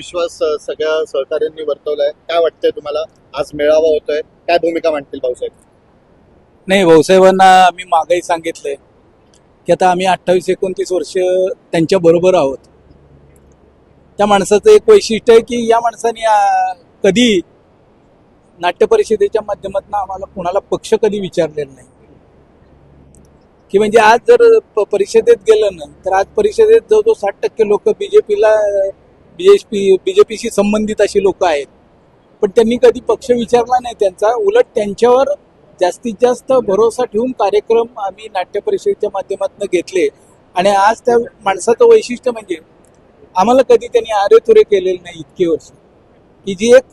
विश्वास सगळ्या सहकाऱ्यांनी वर्तवलाय. काय वाटतंय तुम्हाला? आज मेळावा होतोय. काय भूमिका मांडतील भाऊसाहेब? नाही भाऊसाहेबांना आम्ही मागही सांगितलंय की आता आम्ही अठ्ठावीस एकोणतीस वर्ष त्यांच्या बरोबर आहोत. त्या माणसाचं एक वैशिष्ट्य आहे की या माणसाने कधी नाट्य परिषदेच्या माध्यमातून आम्हाला कुणाला पक्ष कधी विचारलेला नाही. की म्हणजे आज जर परिषदेत गेलं ना तर आज परिषदेत जवळजवळ साठ टक्के लोक बीजेपीला बीजेपी बीजेपीशी संबंधित अशी लोक आहेत. पण त्यांनी कधी पक्ष विचारला नाही त्यांचा उलट त्यांच्यावर जास्तीत जास्त भरोसा ठेवून कार्यक्रम आम्ही नाट्य परिषदेच्या माध्यमातून घेतले. आणि आज त्या माणसाचं वैशिष्ट्य म्हणजे आम्हाला कधी त्यांनी आरेतुरे केलेले नाही इतके वर्ष. की जी एक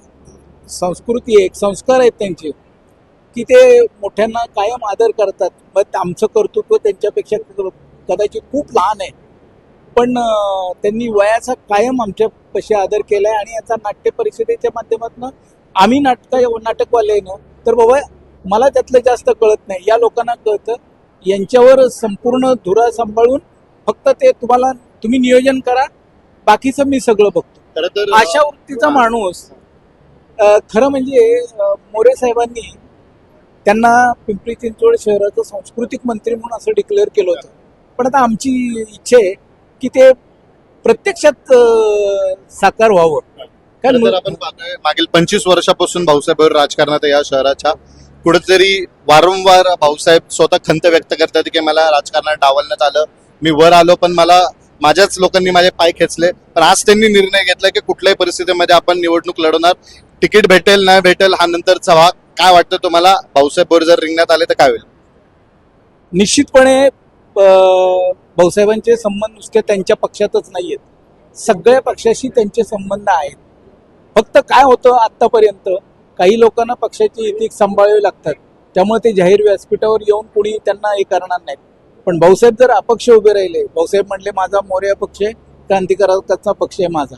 संस्कृती आहे एक संस्कार आहेत त्यांचे की ते मोठ्यांना कायम आदर करतात. मग आमचं कर्तृत्व त्यांच्यापेक्षा कदाचित खूप लहान आहे. पण त्यांनी वयाचा कायम आमच्या पशी आदर केलाय आणि याचा नाट्य परिषदेच्या माध्यमातून आम्ही नाटक नाटकवाले आहे ना तर बाबा मला त्यातलं जास्त कळत नाही. या लोकांना कळतं. यांच्यावर संपूर्ण धुरा सांभाळून फक्त ते तुम्हाला तुम्ही नियोजन करा. बाकीचं मी सगळं बघतो. अशा वृत्तीचा माणूस खरं म्हणजे मोरे साहेबांनी त्यांना पिंपरी चिंचवड शहराचं सांस्कृतिक मंत्री म्हणून असं डिक्लेअर केलं होतं. पण आता आमची इच्छा आहे की ते प्रत्यक्षात साकार व्हावं. कारण आपण पाहतोय मागील पंचवीस वर्षापासून भाऊसाहेब राजकारणात या शहराच्या. कुठेतरी वारंवार भाऊसाहेब स्वतः खंत व्यक्त करतात की मला राजकारणात डावलण्यात आलं. मी वर आलो पण मला माझ्याच लोकांनी माझे पाय खेचले. पण आज त्यांनी निर्णय घेतला की कुठल्याही परिस्थितीमध्ये आपण निवडणूक लढवणार. तिकीट भेटेल नाही भेटेल हा नंतरचा भाग. काय वाटतं तुम्हाला? भाऊसाहेब जर रिंगणात आले तर काय होईल? निश्चितपणे भाऊसाहेबांचे संबंध नुसते त्यांच्या पक्षातच नाही आहेत सगळ्या पक्षाशी त्यांचे संबंध आहेत. फक्त काय होतं आत्तापर्यंत काही लोकांना पक्षाची इतिक सांभाळावी लागतात. त्यामुळे ते जाहीर व्यासपीठावर येऊन कुणी त्यांना हे करणार नाहीत. पण भाऊसाहेब जर अपक्ष उभे राहिले भाऊसाहेब म्हणले माझा मोर्या पक्ष आहे क्रांतिकारकाचा पक्ष आहे माझा.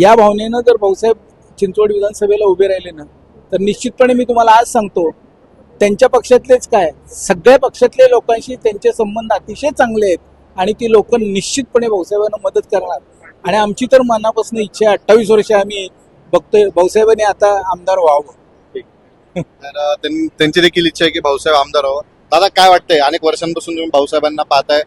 या भावनेनं जर भाऊसाहेब चिंचवड विधानसभेला उभे राहिले ना तर निश्चितपणे मी तुम्हाला आज सांगतो त्यांच्या पक्षातलेच काय? सगळ्या पक्षातल्या लोकांशी त्यांचे संबंध अतिशय चांगले आहेत आणि ती लोक निश्चितपणे भाऊसाहेबांना मदत करणार. आणि आमची तर मनापासून इच्छा आहे अठ्ठावीस वर्ष आम्ही बघतोय भाऊसाहेबांनी आता आमदार व्हावं. तर त्यांची देखील इच्छा आहे की भाऊसाहेब आमदार व्हावं. दादा काय वाटतंय? अनेक वर्षांपासून तुम्ही भाऊसाहेबांना पाहताय.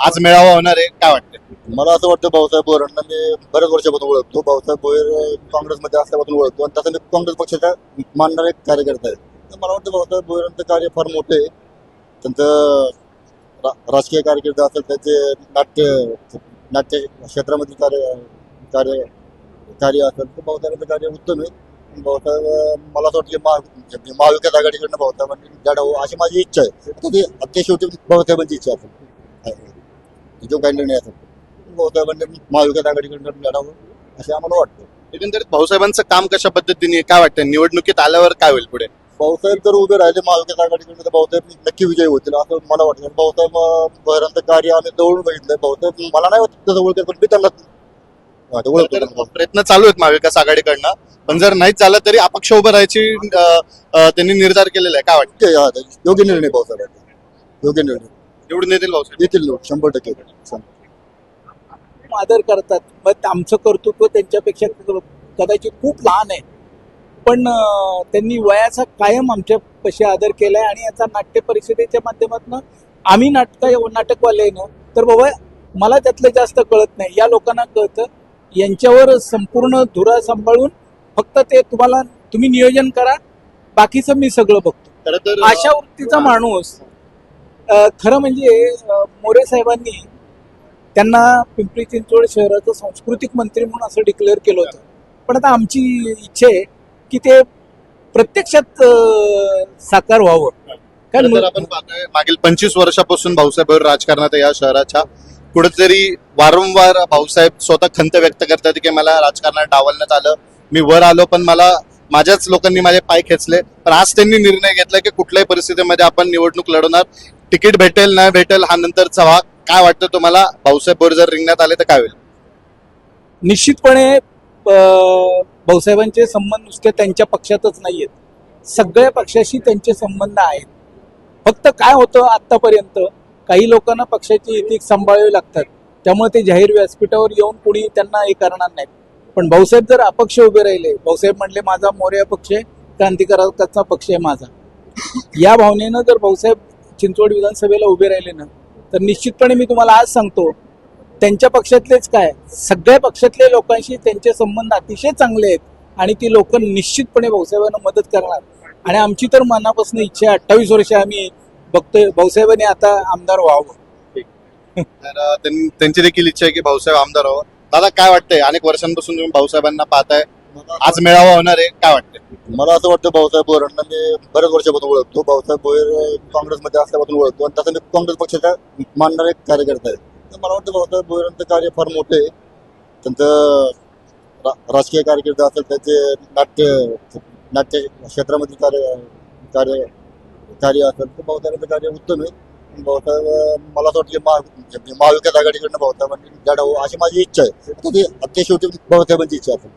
आज मेळावा होणार आहे काय वाटतंय? मला असं वाटतं भाऊसाहेब बोरांना मी बऱ्याच वर्षापासून ओळखतो. भाऊसाहेब भोयर काँग्रेसमध्ये असल्यापासून ओळखतो. आणि तसं मी काँग्रेस पक्षाचा मानणारे कार्यकर्ता आहे मला वाटतं भाऊसाहेब भोयरांचं कार्य फार मोठं आहे. त्यांचं रा- राजकीय कारकीर्द असेल त्यांचे नाट्य नाट्य क्षेत्रामध्ये कार्य कार्य कार्य असेल तर भाऊसाहेबांचं कार्य उत्तम आहे. भाऊसाहेब मला असं वाटतं की महा म्हणजे महाविकास आघाडीकडनं भाऊसाहेबांनी म्हणजे लढावं अशी माझी इच्छा आहे. आता ते आता शेवटी भाऊसाहेबांची इच्छा असेल. जो काही निर्णय असेल. भाऊसाहेबांनी महाविकास आघाडीकडनं लढावं असे आम्हाला वाटतं. एकंदरीत भाऊसाहेबांचं काम कशा पद्धतीने काय वाटतं निवडणुकीत आल्यावर काय होईल पुढे? भाऊसाहेब जर उभे राहिले महाविकास आघाडीकडनं तर भाऊसाहेब नक्की विजयी होतील असं मला वाटतं. भाऊसाहेब भैरांचं कार्य आम्ही जवळून बघितलंय. भाऊसाहेब मला नाही वाटत तसं ओळखेल पण मी त्यांना हा, ओळखतो. प्रयत्न चालू आहेत महाविकास आघाडीकडनं. पण जर नाहीच झालं तरी अपक्ष उभं राहायची त्यांनी निर्धार केलेला आहे. काय वाटतं? योग्य निर्णय भाऊसाहेबांचा योग्य निर्णय. निवडून येतील भाऊसाहेब? येतील लोक शंभर टक्के. आदर करतात. मग आमचं कर्तृत्व त्यांच्यापेक्षा कदाचित खूप लहान आहे. पण त्यांनी वयाचा कायम आमच्या पशी आदर केलाय आणि याचा नाट्य परिषदेच्या माध्यमातून आम्ही नाटक नाटकवाले आहे ना तर बाबा मला त्यातलं जास्त कळत नाही. या लोकांना कळतं. यांच्यावर संपूर्ण धुरा सांभाळून फक्त ते तुम्हाला तुम्ही नियोजन करा. बाकीचं मी सगळं बघतो. अशा वृत्तीचा माणूस खरं म्हणजे मोरे साहेबांनी त्यांना पिंपरी चिंचवड शहराचं सांस्कृतिक मंत्री म्हणून असं डिक्लेअर केलं होतं. पण आता आमची इच्छा आहे की ते प्रत्यक्षात साकार व्हावं. कारण आपण पाहतोय मागील पंचवीस वर्षापासून भाऊसाहेब राजकारणात आहे या शहराच्या. कुठेतरी वारंवार भाऊसाहेब स्वतः खंत व्यक्त करतात की मला राजकारणात डावलण्यात आलं. मी वर आलो पण मला माझ्याच लोकांनी माझे पाय खेचले. पण आज त्यांनी निर्णय घेतला की कुठल्याही परिस्थितीमध्ये आपण निवडणूक लढवणार. तिकीट भेटेल नाही भेटेल हा नंतरचा भाग. काय वाटतं तुम्हाला? भाऊसाहेब भोयर जर रिंगणात आले तर काय होईल? निश्चितपणे अं, भाऊसाहेबांचे संबंध नुसते त्यांच्या पक्षातच नाही आहेत सगळ्या पक्षाशी त्यांचे संबंध आहेत. फक्त काय होतं आत्तापर्यंत काही लोकांना पक्षाची इतिक सांभाळावी लागतात. त्यामुळे ते जाहीर व्यासपीठावर येऊन कुणी त्यांना हे करणार नाहीत. पण भाऊसाहेब जर अपक्ष उभे राहिले भाऊसाहेब म्हणले माझा मोर्या पक्ष आहे क्रांतिकारकाचा पक्ष आहे माझा. या भावनेनं जर भाऊसाहेब चिंचवड विधानसभेला उभे राहिले ना तर निश्चितपणे मी तुम्हाला आज सांगतो त्यांच्या पक्षातलेच काय? सगळ्या पक्षातल्या लोकांशी त्यांचे संबंध अतिशय चांगले आहेत आणि ती लोक निश्चितपणे भाऊसाहेबांना मदत करणार. आणि आमची तर मनापासून इच्छा आहे अठ्ठावीस वर्ष आम्ही बघतोय भाऊसाहेबांनी आता आमदार व्हावं. त्यांची देखील इच्छा आहे की भाऊसाहेब आमदार व्हावं. दादा काय वाटतंय? अनेक वर्षांपासून तुम्ही भाऊसाहेबांना पाहताय. आज मेळावा होणार आहे काय वाटतंय? मला असं वाटतं भाऊसाहेब भोयरांना मी बऱ्याच वर्षापासून ओळखतो. भाऊसाहेब अं, काँग्रेसमध्ये असल्यापासून ओळखतो. आणि तसं मी काँग्रेस पक्षाचा मानणारे कार्यकर्ता आहे मला वाटतं भाऊसाहेब भोयरांचं कार्य फार मोठं आहे त्यांचं रा- राजकीय कार्यकर्ते असेल त्यांचे नाट्य नाट्य क्षेत्रामध्ये कार्य कार्य कार्य असेल तर भाऊसाहेबांचं कार्य उत्तम आहे. आणि भाऊसाहेब अं, मला असं वाटतं की महा म्हणजे महाविकास आघाडीकडनं भाऊसाहेबांनी म्हणजे लढावं अशी माझी इच्छा आहे. आता ते अत्य शेवटी भाऊसाहेबांची इच्छा असेल.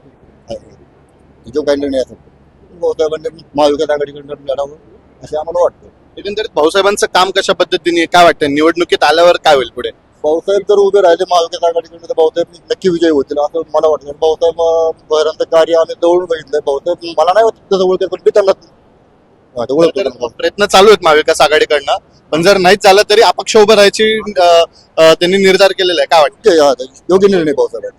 जो काही निर्णय असेल. भाऊसाहेबांनी महाविकास आघाडीकडनं लढावं असे आम्हाला वाटतं. एकंदरीत भाऊसाहेबांचं काम कशा पद्धतीने आहे? काय वाटतं निवडणुकीत आल्यावर काय होईल पुढे? भाऊसाहेब जर उभे राहिले महाविकास आघाडीकडनं तर भाऊसाहेब नक्की विजयी होतील असं मला वाटतं. भाऊसाहेब बहिरांचं कार्य आम्ही जवळून बघितलंय. भाऊसाहेब मला नाही वाटत तसं ओळखेल पण मी त्यांना हा. प्रयत्न चालू आहेत महाविकास आघाडीकडनं. पण जर नाहीच झालं तरी अपक्ष उभं राहायची त्यांनी निर्धार केलेला आहे. काय वाटतं? योग्य निर्णय भाऊसाहेब